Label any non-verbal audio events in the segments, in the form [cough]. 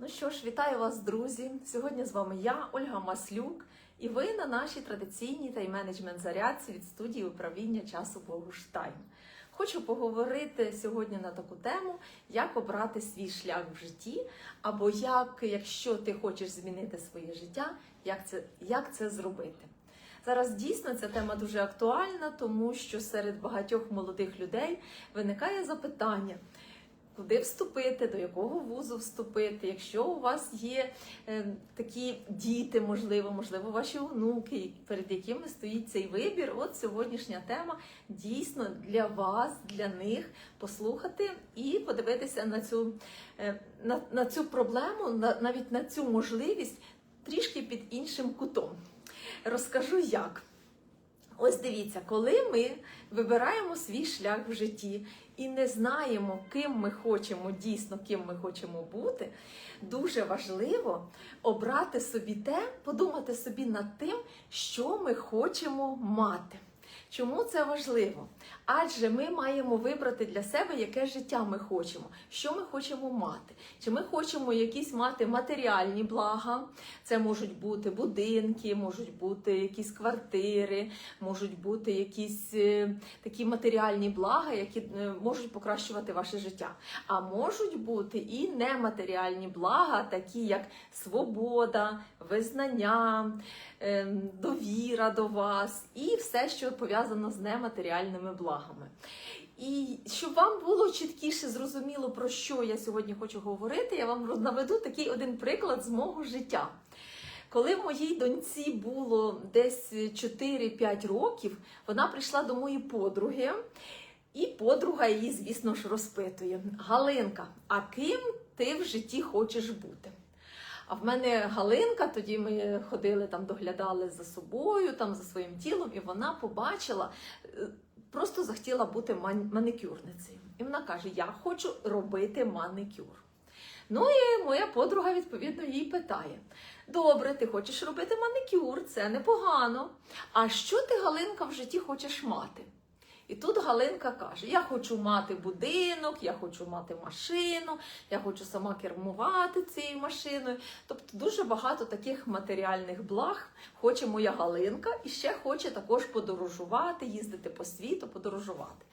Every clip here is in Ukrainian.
Ну що ж, вітаю вас, друзі! Сьогодні з вами я, Ольга Маслюк, і ви на нашій традиційній тайм-менеджмент зарядці від студії управління часу Богуштайм. Хочу поговорити сьогодні на таку тему, як обрати свій шлях в житті, або як, якщо ти хочеш змінити своє життя, як це, як це зробити. Зараз дійсно ця тема дуже актуальна, тому що серед багатьох молодих людей виникає запитання. Куди вступити, до якого вузу вступити, якщо у вас є е, такі діти, можливо, можливо, ваші онуки, перед якими стоїть цей вибір, от сьогоднішня тема дійсно для вас, для них послухати і подивитися на цю, е, на, на цю проблему, на, навіть на цю можливість трішки під іншим кутом. Розкажу як. Ось дивіться, коли ми вибираємо свій шлях в житті і не знаємо, ким ми хочемо дійсно, ким ми хочемо бути, дуже важливо обрати собі те, подумати собі над тим, що ми хочемо мати. Чому це важливо? Адже ми маємо вибрати для себе, яке життя ми хочемо, що ми хочемо мати. Чи ми хочемо якісь мати матеріальні блага, це можуть бути будинки, можуть бути якісь квартири, можуть бути якісь е, такі матеріальні блага, які е, можуть покращувати ваше життя. А можуть бути і нематеріальні блага, такі як свобода, визнання, довіра до вас і все, що пов'язано з нематеріальними благами. І щоб вам було чіткіше зрозуміло, про що я сьогодні хочу говорити, я вам наведу такий один приклад з мого життя. Коли моїй доньці було десь 4-5 років, вона прийшла до моєї подруги, і подруга її, звісно ж, розпитує: Галинка, а ким ти в житті хочеш бути? А в мене Галинка, тоді ми ходили там, доглядали за собою, там за своїм тілом, і вона побачила, е, просто захотіла бути ман- маникюрницею. І вона каже: Я хочу робити маникюр. Ну і моя подруга відповідно їй питає: Добре, ти хочеш робити маникюр, це непогано. А що ти, Галинка, в житті хочеш мати? І тут Галинка каже: Я хочу мати будинок, я хочу мати машину, я хочу сама кермувати цією машиною. Тобто дуже багато таких матеріальних благ хоче моя Галинка і ще хоче також подорожувати, їздити по світу, подорожувати.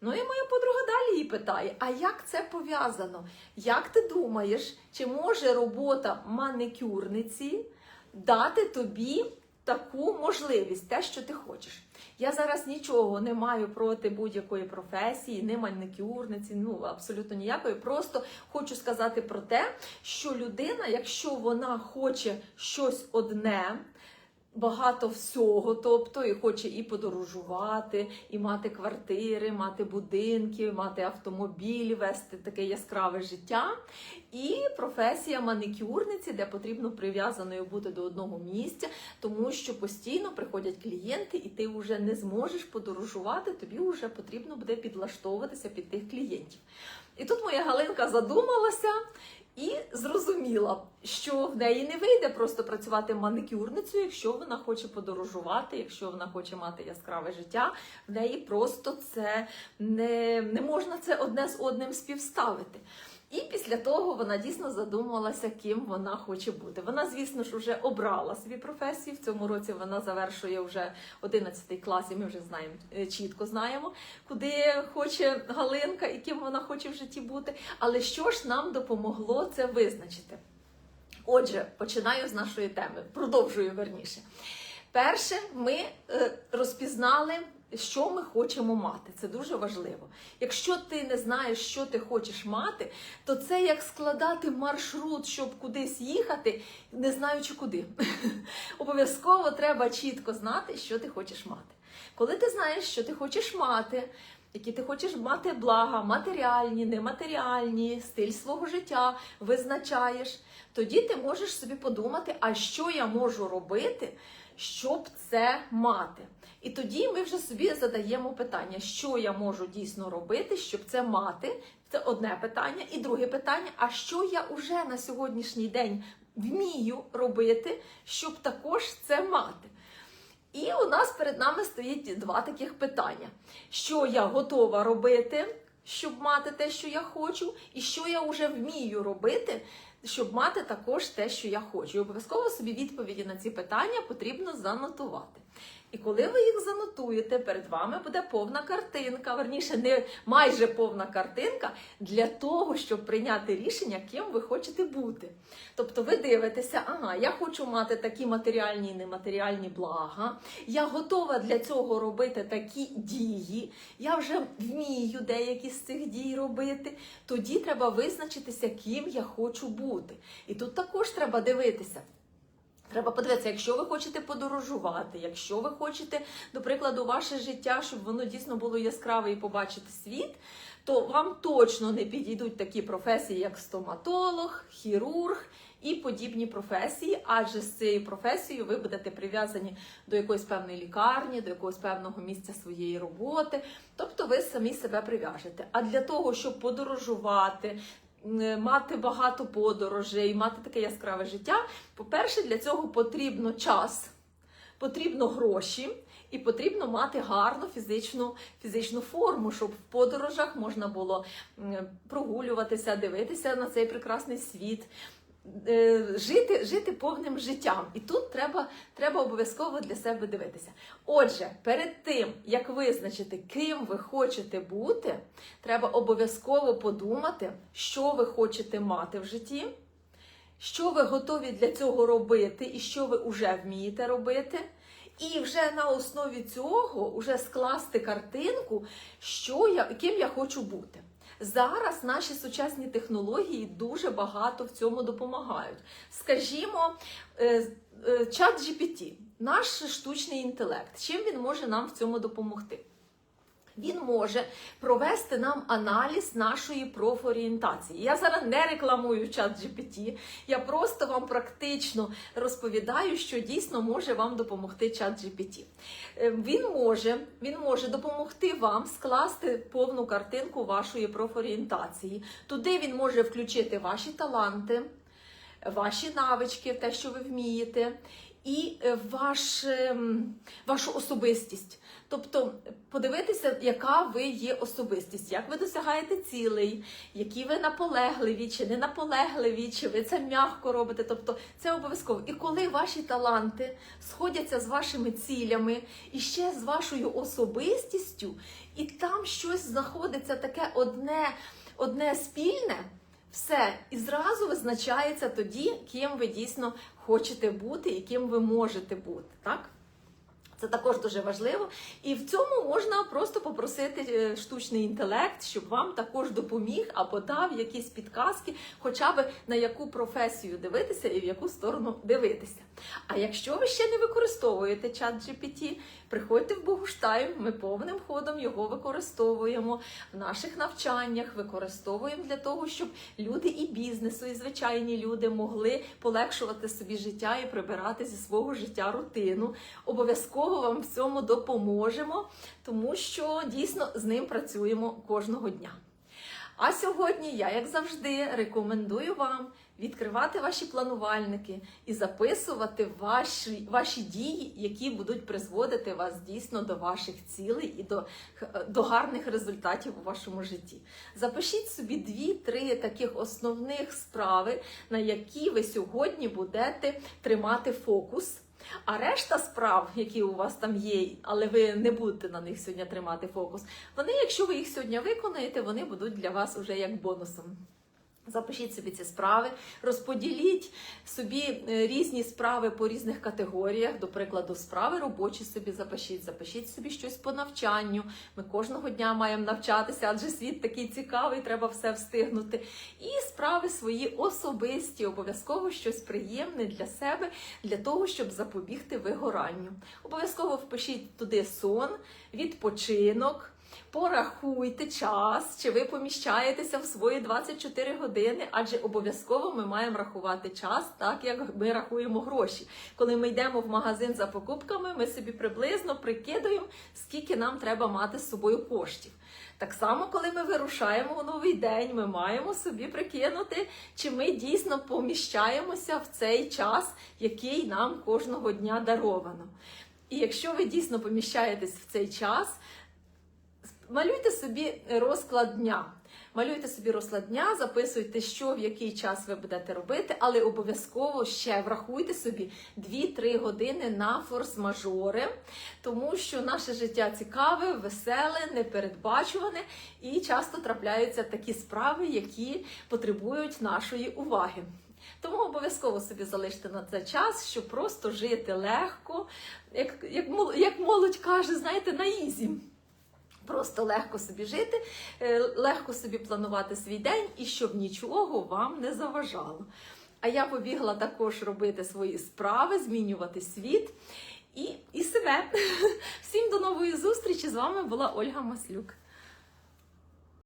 Ну і моя подруга далі її питає: а як це пов'язано? Як ти думаєш, чи може робота маникюрниці дати тобі таку можливість, те, що ти хочеш? Я зараз нічого не маю проти будь-якої професії, не манікюрниці, ну абсолютно ніякої. Просто хочу сказати про те, що людина, якщо вона хоче щось одне, багато всього, тобто і хоче і подорожувати, і мати квартири, мати будинки, мати автомобіль, вести таке яскраве життя. І професія маникюрниці, де потрібно прив'язаною бути до одного місця, тому що постійно приходять клієнти, і ти вже не зможеш подорожувати, тобі вже потрібно буде підлаштовуватися під тих клієнтів. І тут моя Галинка задумалася і зрозуміла, що в неї не вийде просто працювати манікюрницею, якщо вона хоче подорожувати, якщо вона хоче мати яскраве життя, в неї просто це не, не можна це одне з одним співставити. І після того вона дійсно задумалася, ким вона хоче бути. Вона, звісно ж, вже обрала собі професію. В цьому році вона завершує вже 11 клас, і ми вже знаємо е, чітко знаємо, куди хоче Галинка і ким вона хоче в житті бути. Але що ж нам допомогло це визначити? Отже, починаю з нашої теми, продовжую верніше. Перше, ми е, розпізнали, що ми хочемо мати. Це дуже важливо. Якщо ти не знаєш, що ти хочеш мати, то це як складати маршрут, щоб кудись їхати, не знаючи куди. [laughs] Обов'язково треба чітко знати, що ти хочеш мати. Коли ти знаєш, що ти хочеш мати, які ти хочеш мати блага, матеріальні, нематеріальні, стиль свого життя визначаєш, тоді ти можеш собі подумати, а що я можу робити, щоб це мати. І тоді ми вже собі задаємо питання, що я можу дійсно робити, щоб це мати. Це одне питання. І друге питання: а що я вже на сьогоднішній день вмію робити, щоб також це мати? І у нас перед нами стоїть два таких питання: що я готова робити, щоб мати те, що я хочу, і що я вже вмію робити, щоб мати також те, що я хочу. І обов'язково собі відповіді на ці питання потрібно занотувати. І коли ви їх занотуєте, перед вами буде повна картинка, верніше, не майже повна картинка для того, щоб прийняти рішення, ким ви хочете бути. Тобто ви дивитеся, ага, я хочу мати такі матеріальні і нематеріальні блага, я готова для цього робити такі дії, я вже вмію деякі з цих дій робити. Тоді треба визначитися, ким я хочу бути. І тут також треба дивитися. Треба подивитися, якщо ви хочете подорожувати, якщо ви хочете, до прикладу, ваше життя, щоб воно дійсно було яскраве і побачити світ, то вам точно не підійдуть такі професії, як стоматолог, хірург і подібні професії, адже з цією професією ви будете прив'язані до якоїсь певної лікарні, до якогось певного місця своєї роботи. Тобто ви самі себе прив'яжете. А для того, щоб подорожувати, мати багато подорожей, мати таке яскраве життя, по-перше, для цього потрібно час, потрібно гроші. І потрібно мати гарну фізичну, фізичну форму, щоб в подорожах можна було прогулюватися, дивитися на цей прекрасний світ, е, жити, жити повним життям. І тут треба, треба обов'язково для себе дивитися. Отже, перед тим, як визначити, ким ви хочете бути, треба обов'язково подумати, що ви хочете мати в житті, що ви готові для цього робити, і що ви вже вмієте робити. І вже на основі цього вже скласти картинку, що я, ким я хочу бути. Зараз наші сучасні технології дуже багато в цьому допомагають. Скажімо, е, е, чат GPT, наш штучний інтелект, чим він може нам в цьому допомогти? Він може провести нам аналіз нашої профорієнтації. Я зараз не рекламую чат GPT, я просто вам практично розповідаю, що дійсно може вам допомогти чат GPT. Е, Він може, він може допомогти вам скласти повну картинку вашої профорієнтації. Туди він може включити ваші таланти, ваші навички, те, що ви вмієте, і е, ваш, ем, вашу особистість. Тобто подивитися, яка ви є особистість, як ви досягаєте цілей, які ви наполегливі чи не наполегливі, чи ви це м'яко робите. Тобто це обов'язково. І коли ваші таланти сходяться з вашими цілями і ще з вашою особистістю, і там щось знаходиться таке одне, одне спільне. Все, і зразу визначається тоді, ким ви дійсно хочете бути і ким ви можете бути, так? Це також дуже важливо. І в цьому можна просто попросити е, штучний інтелект, щоб вам також допоміг або дав якісь підказки, хоча б на яку професію дивитися і в яку сторону дивитися. А якщо ви ще не використовуєте чат GPT, приходьте в Богуштайм, ми повним ходом його використовуємо в наших навчаннях, використовуємо для того, щоб люди і бізнесу, і звичайні люди могли полегшувати собі життя і прибирати зі свого життя рутину. Обов'язково вам в цьому допоможемо, тому що дійсно з ним працюємо кожного дня. А сьогодні я, як завжди, рекомендую вам відкривати ваші планувальники і записувати ваші, ваші дії, які будуть призводити вас дійсно до ваших цілей і до, до гарних результатів у вашому житті. Запишіть собі дві-три таких основних справи, на які ви сьогодні будете тримати фокус. А решта справ, які у вас там є, але ви не будете на них сьогодні тримати фокус, вони, якщо ви їх сьогодні виконаєте, вони будуть для вас уже як бонусом. Запишіть собі ці справи, розподіліть собі е, різні справи по різних категоріях. До прикладу, справи робочі собі запишіть, запишіть собі щось по навчанню. Ми кожного дня маємо навчатися, адже світ такий цікавий, треба все встигнути. І справи свої особисті, обов'язково щось приємне для себе, для того, щоб запобігти вигоранню. Обов'язково впишіть туди сон, відпочинок. Порахуйте час, чи ви поміщаєтеся в свої 24 години, адже обов'язково ми маємо рахувати час, так як ми рахуємо гроші. Коли ми йдемо в магазин за покупками, ми собі приблизно прикидуємо, скільки нам треба мати з собою коштів. Так само, коли ми вирушаємо у новий день, ми маємо собі прикинути, чи ми дійсно поміщаємося в цей час, який нам кожного дня даровано. І якщо ви дійсно поміщаєтесь в цей час, малюйте собі розклад дня. Малюйте собі розклад дня, записуйте, що в який час ви будете робити, але обов'язково ще врахуйте собі 2-3 години на форс-мажори, тому що наше життя цікаве, веселе, непередбачуване і часто трапляються такі справи, які потребують нашої уваги. Тому обов'язково собі залиште на це час, щоб просто жити легко, як, як, як молодь каже, знаєте, на ізі. Просто легко собі жити, е, легко собі планувати свій день і щоб нічого вам не заважало. А я побігла також робити свої справи, змінювати світ і, і себе. [laughs] Всім до нової зустрічі! З вами була Ольга Маслюк.